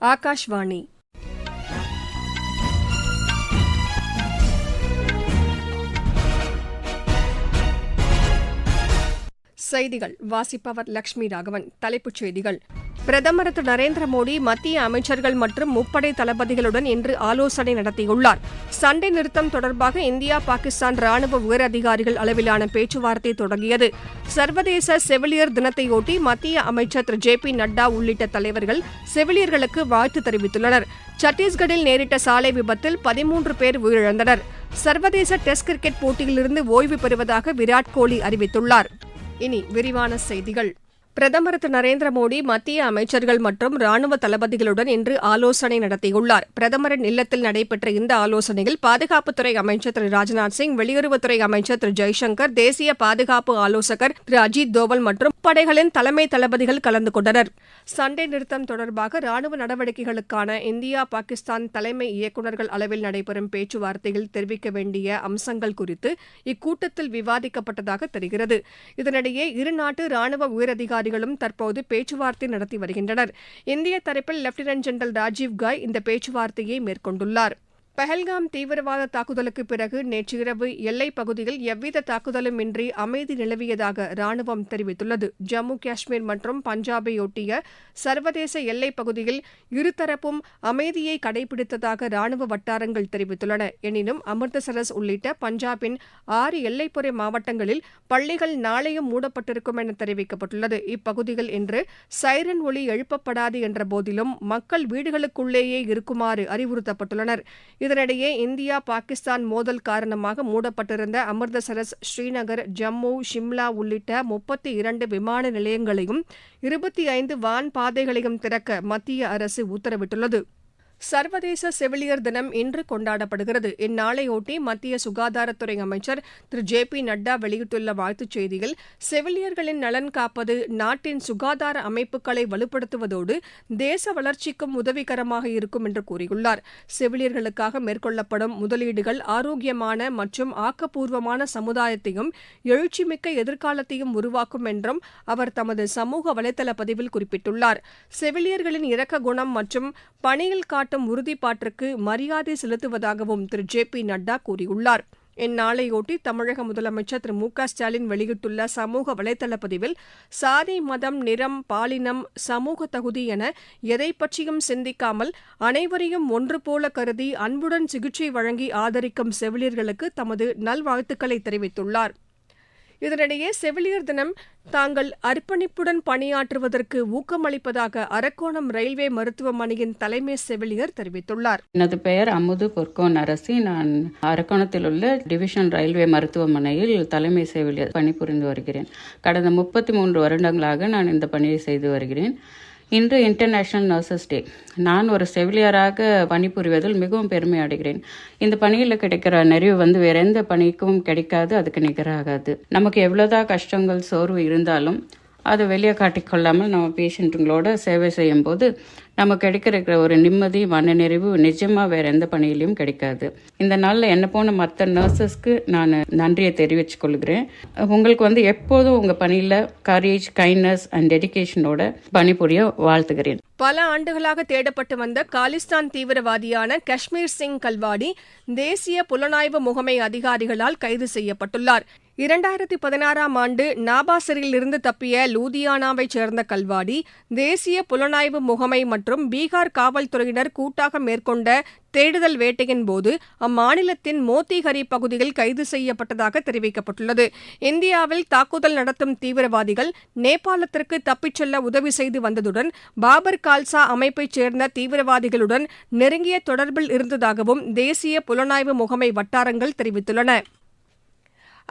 ஆகாஷ்வாணி செய்திகள். வாசிப்பவர் லக்ஷ்மி ராகவன். தலைப்புச் செய்திகள். பிரதமர் திரு நரேந்திர மோடி மத்திய அமைச்சர்கள் மற்றும் முப்படை தளபதிகளுடன் இன்று ஆலோசனை நடத்தியுள்ளார். சண்டை நிறுத்தம் தொடர்பாக இந்தியா பாகிஸ்தான் ராணுவ உயரதிகாரிகள் அளவிலான பேச்சுவார்த்தை தொடங்கியது. சர்வதேச செவிலியர் தினத்தையொட்டி மத்திய அமைச்சர் திரு ஜே பி நட்டா உள்ளிட்ட தலைவர்கள் செவிலியர்களுக்கு வாழ்த்து தெரிவித்துள்ளனர். சத்தீஸ்கரில் நேரிட்ட சாலை விபத்தில் பதிமூன்று பேர் உயிரிழந்தனர். சர்வதேச டெஸ்ட் கிரிக்கெட் போட்டியிலிருந்து ஓய்வு பெறுவதாக விராட் கோலி அறிவித்துள்ளார். இனி விரிவான செய்திகள். பிரதமர் திரு நரேந்திர மோடி மத்திய அமைச்சர்கள் மற்றும் ராணுவ தளபதிகளுடன் இன்று ஆலோசனை நடத்தியுள்ளார். பிரதமரின் இல்லத்தில் நடைபெற்ற இந்த ஆலோசனையில் பாதுகாப்புத்துறை அமைச்சர் திரு ராஜ்நாத் சிங் வெளியுறவுத்துறை அமைச்சர் திரு ஜெய்சங்கர் தேசிய பாதுகாப்பு ஆலோசகர் திரு அஜித் தோவல் மற்றும் படைகளின் தலைமை தளபதிகள் கலந்து கொண்டனர். சண்டை நிறுத்தம் தொடர்பாக ராணுவ நடவடிக்கைகளுக்கான இந்தியா பாகிஸ்தான் தலைமை இயக்குநர்கள் அளவில் நடைபெறும் பேச்சுவார்த்தையில் தெரிவிக்க வேண்டிய அம்சங்கள் குறித்து இக்கூட்டத்தில் விவாதிக்கப்பட்டதாக தெரிகிறது. இதனிடையே இருநாட்டு ராணுவ உயரதிகாரி அதிகாரிகளும் தற்போது பேச்சுவார்த்தை நடத்தி வருகின்றனர். இந்திய தரப்பில் லெப்டினன்ட் ஜெனரல் ராஜீவ் காய் இந்த பேச்சுவார்த்தையை மேற்கொண்டுள்ளார். பஹல்காம் தீவிரவாத தாக்குதலுக்கு பிறகு நேற்று இரவு எல்லைப் பகுதியில் எவ்வித தாக்குதலும் இன்றி அமைதி நிலவியதாக ராணுவம் தெரிவித்துள்ளது. ஜம்மு காஷ்மீர் மற்றும் பஞ்சாபையொட்டிய சர்வதேச எல்லைப் பகுதியில் இருதரப்பும் அமைதியை கடைபிடித்ததாக ராணுவ வட்டாரங்கள் தெரிவித்துள்ளன. எனினும் அமிர்தசரஸ் உள்ளிட்ட பஞ்சாபின் ஆறு எல்லைப்புற மாவட்டங்களில் பள்ளிகள் நாளையும் மூடப்பட்டிருக்கும் என தெரிவிக்கப்பட்டுள்ளது. இப்பகுதியில் இன்று சைரன் ஒளி எழுப்பப்படாது என்ற போதிலும் மக்கள் வீடுகளுக்குள்ளேயே இருக்குமாறு அறிவுறுத்தப்பட்டுள்ளனர். இதனிடையே இந்தியா பாகிஸ்தான் மோதல் காரணமாக மூடப்பட்டிருந்த அமிர்தசரஸ் ஸ்ரீநகர் ஜம்மு ஷிம்லா உள்ளிட்ட முப்பத்தி இரண்டு விமான நிலையங்களையும் இருபத்தி ஐந்து வான் பாதைகளையும் திறக்க மத்திய அரசு உத்தரவிட்டுள்ளது. சர்வதேச செவிலியர் தினம் இன்று கொண்டாடப்படுகிறது. இந்நாளையொட்டி மத்திய சுகாதாரத்துறை அமைச்சர் திரு. ஜே. பி. நட்டா வெளியிட்டுள்ள வாழ்த்துச் செய்தியில் செவிலியர்களின் நலன் காப்பது நாட்டின் சுகாதார அமைப்புகளை வலுப்படுத்துவதோடு தேச வளர்ச்சிக்கும் உதவிகரமாக இருக்கும் என்று கூறியுள்ளார். செவிலியர்களுக்காக மேற்கொள்ளப்படும் முதலீடுகள் ஆரோக்கியமான மற்றும் ஆக்கப்பூர்வமான சமுதாயத்தையும் எழுச்சிமிக்க எதிர்காலத்தையும் உருவாக்கும் என்றும் அவர் தமது சமூக வலைதள பதிவில் குறிப்பிட்டுள்ளார். செவிலியர்களின் இரக்க குணம் மற்றும் பணியில் காட்டும் உறுதிப்பாட்டிற்கு மரியாதை செலுத்துவதாகவும் திரு. ஜே. பி. நட்டா கூறியுள்ளார். இந்நாளையொட்டி தமிழக முதலமைச்சர் திரு. மு. க. ஸ்டாலின் வெளியிட்டுள்ள சமூக வலைதள பதிவில் சாதி மதம் நிறம் பாலினம் சமூக தகுதி என எதை பற்றியும் சிந்திக்காமல் அனைவரையும் ஒன்று போல கருதி அன்புடன் சிகிச்சை வழங்கி ஆதரிக்கும் செவிலியர்களுக்கு தமது நல்வாழ்த்துக்களை தெரிவித்துள்ளார். இதனிடையே செவிலியர் தினம் தாங்கள் அர்ப்பணிப்புடன் பணியாற்றுவதற்கு ஊக்கமளிப்பதாக அரக்கோணம் ரயில்வே மருத்துவமனையின் தலைமை செவிலியர் தெரிவித்துள்ளார். எனது பெயர் அமுது பொற்கோன் அரசி. நான் அரக்கோணத்தில் உள்ள டிவிஷன் ரயில்வே மருத்துவமனையில் தலைமை செவிலியர் பணிபுரிந்து வருகிறேன். கடந்த முப்பத்தி மூன்று வருடங்களாக நான் இந்த பணியை செய்து வருகிறேன். இன்று இன்டர்நேஷனல் நர்சஸ் டே நான் ஒரு செவிலியராக பணிபுரிவதில் மிகவும் பெருமை அடைகிறேன் இந்த பணியில் கிடைக்கிற நிறைவு வந்து வேற எந்த பணிக்கும் கிடைக்காது அதுக்கு நிகராகாது. நமக்கு எவ்வளோதான் கஷ்டங்கள் சோர்வு இருந்தாலும் அதை வெளியே காட்டிக்கொள்ளாமல் நம்ம பேஷண்ட்டுங்களோட சேவை செய்யும்போது நமக்கு கிடைக்கிற ஒரு நிம்மதி மனநிறைவு நிஜமாக வேறு எந்த பணியிலையும் கிடைக்காது. இந்த நாளில் என்ன போன மற்ற நர்சஸ்க்கு நான் நன்றியை தெரிவித்து கொள்கிறேன். உங்களுக்கு வந்து எப்போதும் உங்கள் பணியில் கரேஜ் கைண்ட்னஸ் அண்ட் டெடிக்கேஷனோட பணிபுரிய வாழ்த்துகிறேன். பல ஆண்டுகளாக தேடப்பட்டு வந்த காலிஸ்தான் தீவிரவாதியான காஷ்மீர் சிங் கல்வாடி தேசிய புலனாய்வு முகமை அதிகாரிகளால் கைது செய்யப்பட்டுள்ளார். இரண்டாயிரத்தி பதினாறாம் ஆண்டு நாபாசரில் இருந்து தப்பிய லூதியானாவைச் சேர்ந்த கல்வாடி தேசிய புலனாய்வு முகமை மற்றும் பீகார் காவல்துறையினர் கூட்டாக மேற்கொண்ட தேடுதல் வேட்டையின் போது அம்மாநிலத்தின் மோத்திஹரி பகுதியில் கைது செய்யப்பட்டதாக தெரிவிக்கப்பட்டுள்ளது. இந்தியாவில் தாக்குதல் நடத்தும் தீவிரவாதிகள் நேபாளத்திற்கு தப்பிச் செல்ல உதவி செய்து வந்ததுடன் பாபர் கால்சா அமைப்பைச் சேர்ந்த தீவிரவாதிகளுடன் நெருங்கிய தொடர்பில் இருந்ததாகவும் தேசிய புலனாய்வு முகமை வட்டாரங்கள் தெரிவித்துள்ளன.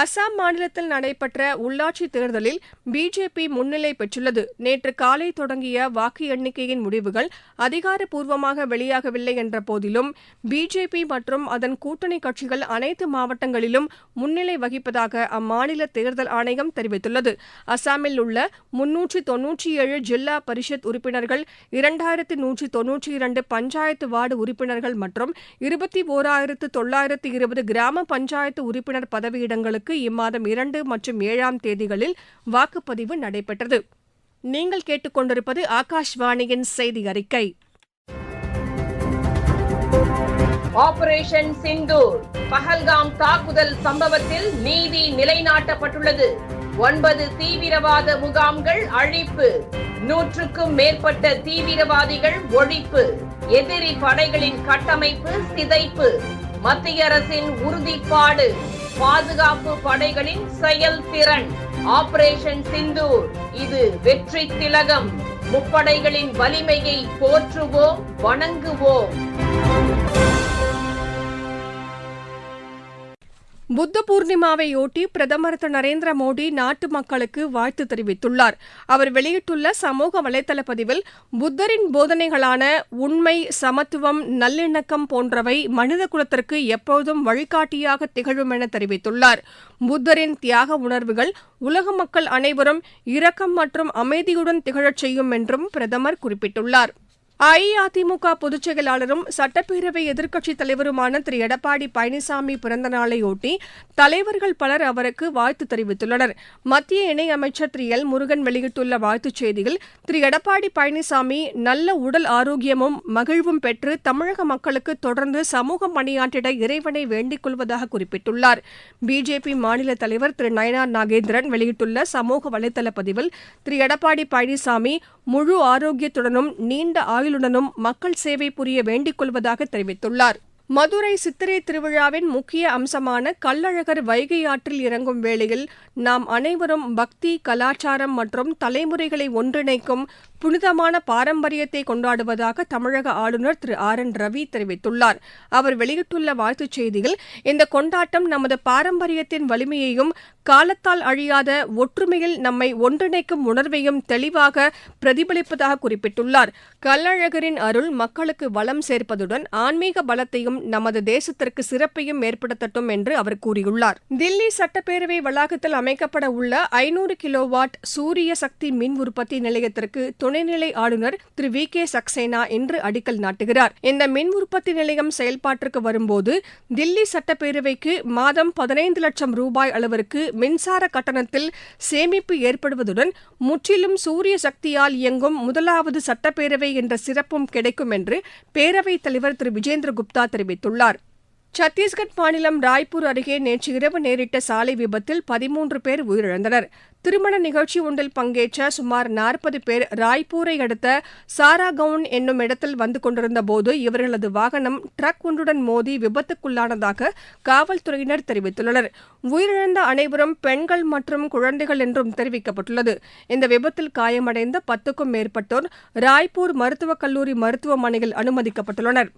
அசாம் மாநிலத்தில் நடைபெற்ற உள்ளாட்சித் தேர்தலில் பிஜேபி முன்னிலை பெற்றுள்ளது. நேற்று காலை தொடங்கிய வாக்கு எண்ணிக்கையின் முடிவுகள் அதிகாரப்பூர்வமாக வெளியாகவில்லை என்ற போதிலும் பிஜேபி மற்றும் அதன் கூட்டணி கட்சிகள் அனைத்து மாவட்டங்களிலும் முன்னிலை வகிப்பதாக அம்மாநில தேர்தல் ஆணையம் தெரிவித்துள்ளது. அசாமில் உள்ள முன்னூற்றி தொன்னூற்றி ஏழு ஜில்லா பரிஷத் உறுப்பினர்கள் இரண்டாயிரத்து நூற்றி தொன்னூற்றி இரண்டு பஞ்சாயத்து வார்டு உறுப்பினர்கள் மற்றும் இருபத்தி ஓராயிரத்து தொள்ளாயிரத்து இருபது கிராம பஞ்சாயத்து உறுப்பினர் பதவியிடங்களுக்கு தேர்தலுக்கு இம்மாதம் இரண்டு மற்றும் ஏழாம் தேதிகளில் வாக்குப்பதிவு நடைபெற்றது. நீங்கள் கேட்டுக்கொண்டிருப்பது ஆகாஷ்வாணியின் செய்தி அறிக்கை. ஆபரேஷன் சிந்தூர் பஹல்காம் தாக்குதல் சம்பவத்தில் நீதி நிலைநாட்டப்பட்டுள்ளது. ஒன்பது தீவிரவாத முகாம்கள் அழிப்பு. நூற்றுக்கும் மேற்பட்ட தீவிரவாதிகள் ஒழிப்பு. எதிரி படைகளின் கட்டமைப்பு சிதைப்பு. மத்திய அரசின் உறுதிப்பாடு. பாதுகாப்பு படைகளின் செயல்திறன். ஆபரேஷன் சிந்தூர் இது வெற்றி திலகம். முப்படைகளின் வலிமையை போற்றுவோம் வணங்குவோம். புத்த பூர்ணிமாவையொட்டி பிரதமர் திரு நரேந்திர மோடி நாட்டு மக்களுக்கு வாழ்த்து தெரிவித்துள்ளார். அவர் வெளியிட்டுள்ள சமூக வலைதள பதிவில் புத்தரின் போதனைகளான உண்மை சமத்துவம் நல்லிணக்கம் போன்றவை மனித குலத்திற்கு எப்போதும் வழிகாட்டியாக திகழும் என தெரிவித்துள்ளார். புத்தரின் தியாக உணர்வுகள் உலக மக்கள் அனைவரும் இரக்கம் மற்றும் அமைதியுடன் திகழச் செய்யும் என்றும் பிரதமர் குறிப்பிட்டுள்ளார். அஇஅதிமுக பொதுச் செயலாளரும் சட்டப்பேரவை எதிர்க்கட்சித் தலைவருமான திரு. எடப்பாடி பழனிசாமி பிறந்த நாளையொட்டி தலைவர்கள் பலர் அவருக்கு வாழ்த்து தெரிவித்துள்ளனர். மத்திய இணையமைச்சர் திரு. எல். முருகன் வெளியிட்டுள்ள வாழ்த்துச் செய்தியில் திரு. எடப்பாடி பழனிசாமி நல்ல உடல் ஆரோக்கியமும் மகிழ்வும் பெற்று தமிழக மக்களுக்கு தொடர்ந்து சமூகம் பணியாற்றிட இறைவனை வேண்டிக் கொள்வதாக குறிப்பிட்டுள்ளார். பிஜேபி மாநில தலைவர் திரு. நயனார் நாகேந்திரன் வெளியிட்டுள்ள சமூக வலைதள பதிவில் திரு. எடப்பாடி பழனிசாமி முழு ஆரோக்கியத்துடனும் நீண்ட ஆயுளுடனும் மக்கள் சேவை புரிய வேண்டிக் கொள்வதாக தெரிவித்துள்ளார். மதுரை சித்திரை திருவிழாவின் முக்கிய அம்சமான கள்ளழகர் வைகை ஆற்றில் இறங்கும் வேளையில் நாம் அனைவரும் பக்தி கலாச்சாரம் மற்றும் தலைமுறைகளை ஒன்றிணைக்கும் புனிதமான பாரம்பரியத்தை கொண்டாடுவதாக தமிழக ஆளுநர் திரு ஆர் என் ரவி தெரிவித்துள்ளார். அவர் வெளியிட்டுள்ள வாழ்த்துச் செய்தியில் இந்த கொண்டாட்டம் நமது பாரம்பரியத்தின் வலிமையையும் காலத்தால் அழியாத ஒற்றுமையில் நம்மை ஒன்றிணைக்கும் உணர்வையும் தெளிவாக பிரதிபலிப்பதாக குறிப்பிட்டுள்ளார். கள்ளழகரின் அருள் மக்களுக்கு வளம் சேர்ப்பதுடன் ஆன்மீக பலத்தையும் நமது தேசத்திற்கு சிறப்பையும் ஏற்படுத்தட்டும் என்று அவர் கூறியுள்ளார். தில்லி சட்டப்பேரவை வளாகத்தில் அமைக்கப்பட உள்ள ஐநூறு கிலோவாட் சூரிய சக்தி மின் உற்பத்தி நிலையத்திற்கு துணைநிலை ஆளுநர் திரு வி. கே. சக்சேனா இன்று அடிக்கல் நாட்டுகிறார். இந்த மின் உற்பத்தி நிலையம் செயல்பாட்டிற்கு வரும்போது தில்லி சட்டப்பேரவைக்கு மாதம் பதினைந்து லட்சம் ரூபாய் அளவிற்கு மின்சார கட்டணத்தில் சேமிப்பு ஏற்படுவதுடன் முற்றிலும் சூரிய சக்தியால் இயங்கும் முதலாவது சட்டப்பேரவை என்ற சிறப்பும் கிடைக்கும் என்று பேரவைத் தலைவர் திரு. விஜேந்திர குப்தா தெரிவித்துள்ளார். சத்தீஸ்கட் மாநிலம் ராய்ப்பூர் அருகே நேற்று இரவு நேரிட்ட சாலை விபத்தில் பதிமூன்று பேர் உயிரிழந்தனர். திருமண நிகழ்ச்சி ஒன்றில் பங்கேற்ற சுமார் நாற்பது பேர் ராய்ப்பூரை அடுத்த சாராகவுன் என்னும் இடத்தில் வந்து கொண்டிருந்த போது இவர்களது வாகனம் ட்ரக் ஒன்றுடன் மோதி விபத்துக்குள்ளானதாக காவல்துறையினர் தெரிவித்துள்ளனர். உயிரிழந்த அனைவரும் பெண்கள் மற்றும் குழந்தைகள் என்றும் தெரிவிக்கப்பட்டுள்ளது. இந்த விபத்தில் காயமடைந்த பத்துக்கும் மேற்பட்டோர் ராய்ப்பூர் மருத்துவக் கல்லூரி மருத்துவமனையில் அனுமதிக்கப்பட்டுள்ளனர்.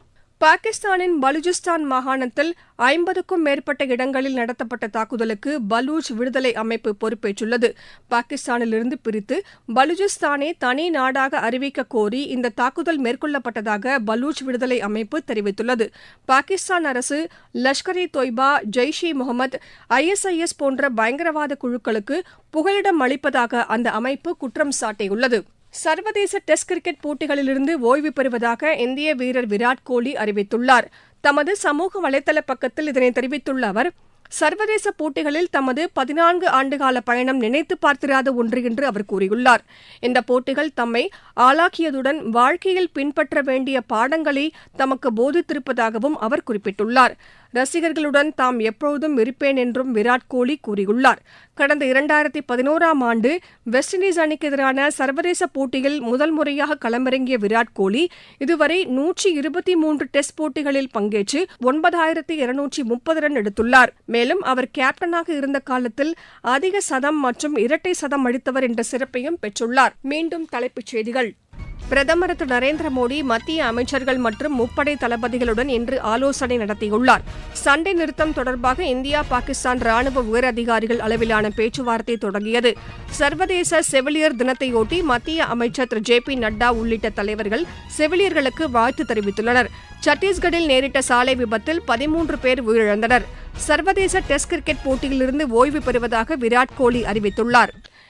பாகிஸ்தானின் பலுஜிஸ்தான் மாகாணத்தில் ஐம்பதுக்கும் மேற்பட்ட இடங்களில் நடத்தப்பட்ட தாக்குதலுக்கு பலூச் விடுதலை அமைப்பு பொறுப்பேற்றுள்ளது. பாகிஸ்தானிலிருந்து பிரித்து பலுஜிஸ்தானை தனி நாடாக அறிவிக்க கோரி இந்த தாக்குதல் மேற்கொள்ளப்பட்டதாக பலூச் விடுதலை அமைப்பு தெரிவித்துள்ளது. பாகிஸ்தான் அரசு லஷ்கர் இ தொய்பா ஜெய்ஷ் இ முகமது ஐஎஸ்ஐஎஸ் போன்ற பயங்கரவாத குழுக்களுக்கு புகலிடம் அளிப்பதாக அந்த அமைப்பு குற்றம் சாட்டியுள்ளது. சர்வதேச டெஸ்ட் கிரிக்கெட் போட்டிகளிலிருந்து ஓய்வு பெறுவதாக இந்திய வீரர் விராட் கோலி அறிவித்துள்ளார். தமது சமூக வலைதள பக்கத்தில் இதனை தெரிவித்துள்ள அவர் சர்வதேச போட்டிகளில் தமது பதினான்கு ஆண்டுகால பயணம் நினைத்து பார்த்திராத ஒன்று என்று அவர் கூறியுள்ளார். இந்த போட்டிகள் தம்மை ஆளாக்கியதுடன் வாழ்க்கையில் பின்பற்ற வேண்டிய பாடங்களை தமக்கு போதித்திருப்பதாகவும் அவர் குறிப்பிட்டுள்ளார். ரசிகர்களுடன் தாம் எப்போதும் இருப்பேன் என்றும் விராட் கோலி கூறியுள்ளார். கடந்த இரண்டாயிரத்தி பதினோராம் ஆண்டு வெஸ்ட் இண்டீஸ் அணிக்கு எதிரான சர்வதேச போட்டியில் முதல் முறையாக களமிறங்கிய விராட் கோலி இதுவரை நூற்றி இருபத்தி மூன்று டெஸ்ட் போட்டிகளில் பங்கேற்று ஒன்பதாயிரத்தி இருநூற்றி முப்பது ரன் எடுத்துள்ளார். மேலும் அவர் கேப்டனாக இருந்த காலத்தில் அதிக சதம் மற்றும் இரட்டை சதம் அடித்தவர் என்ற சிறப்பையும் பெற்றுள்ளார். மீண்டும் தலைப்புச் செய்திகள். பிரதமர் திரு நரேந்திர மோடி மத்திய அமைச்சர்கள் மற்றும் முப்படை தளபதிகளுடன் இன்று ஆலோசனை நடத்தியுள்ளார். சண்டை நிறுத்தம் தொடர்பாக இந்தியா பாகிஸ்தான் ராணுவ உயர் அதிகாரிகள் அளவிலான பேச்சுவார்த்தை தொடங்கியது. சர்வதேச செவிலியர் தினத்தையொட்டி மத்திய அமைச்சர் திரு ஜே பி நட்டா உள்ளிட்ட தலைவர்கள் செவிலியர்களுக்கு வாழ்த்து தெரிவித்துள்ளனர். சத்தீஸ்கட்டில் நேரிட்ட சாலை விபத்தில் பதிமூன்று பேர் உயிரிழந்தனர். சர்வதேச டெஸ்ட் கிரிக்கெட் போட்டியிலிருந்து ஓய்வு பெறுவதாக விராட் கோலி அறிவித்துள்ளார்.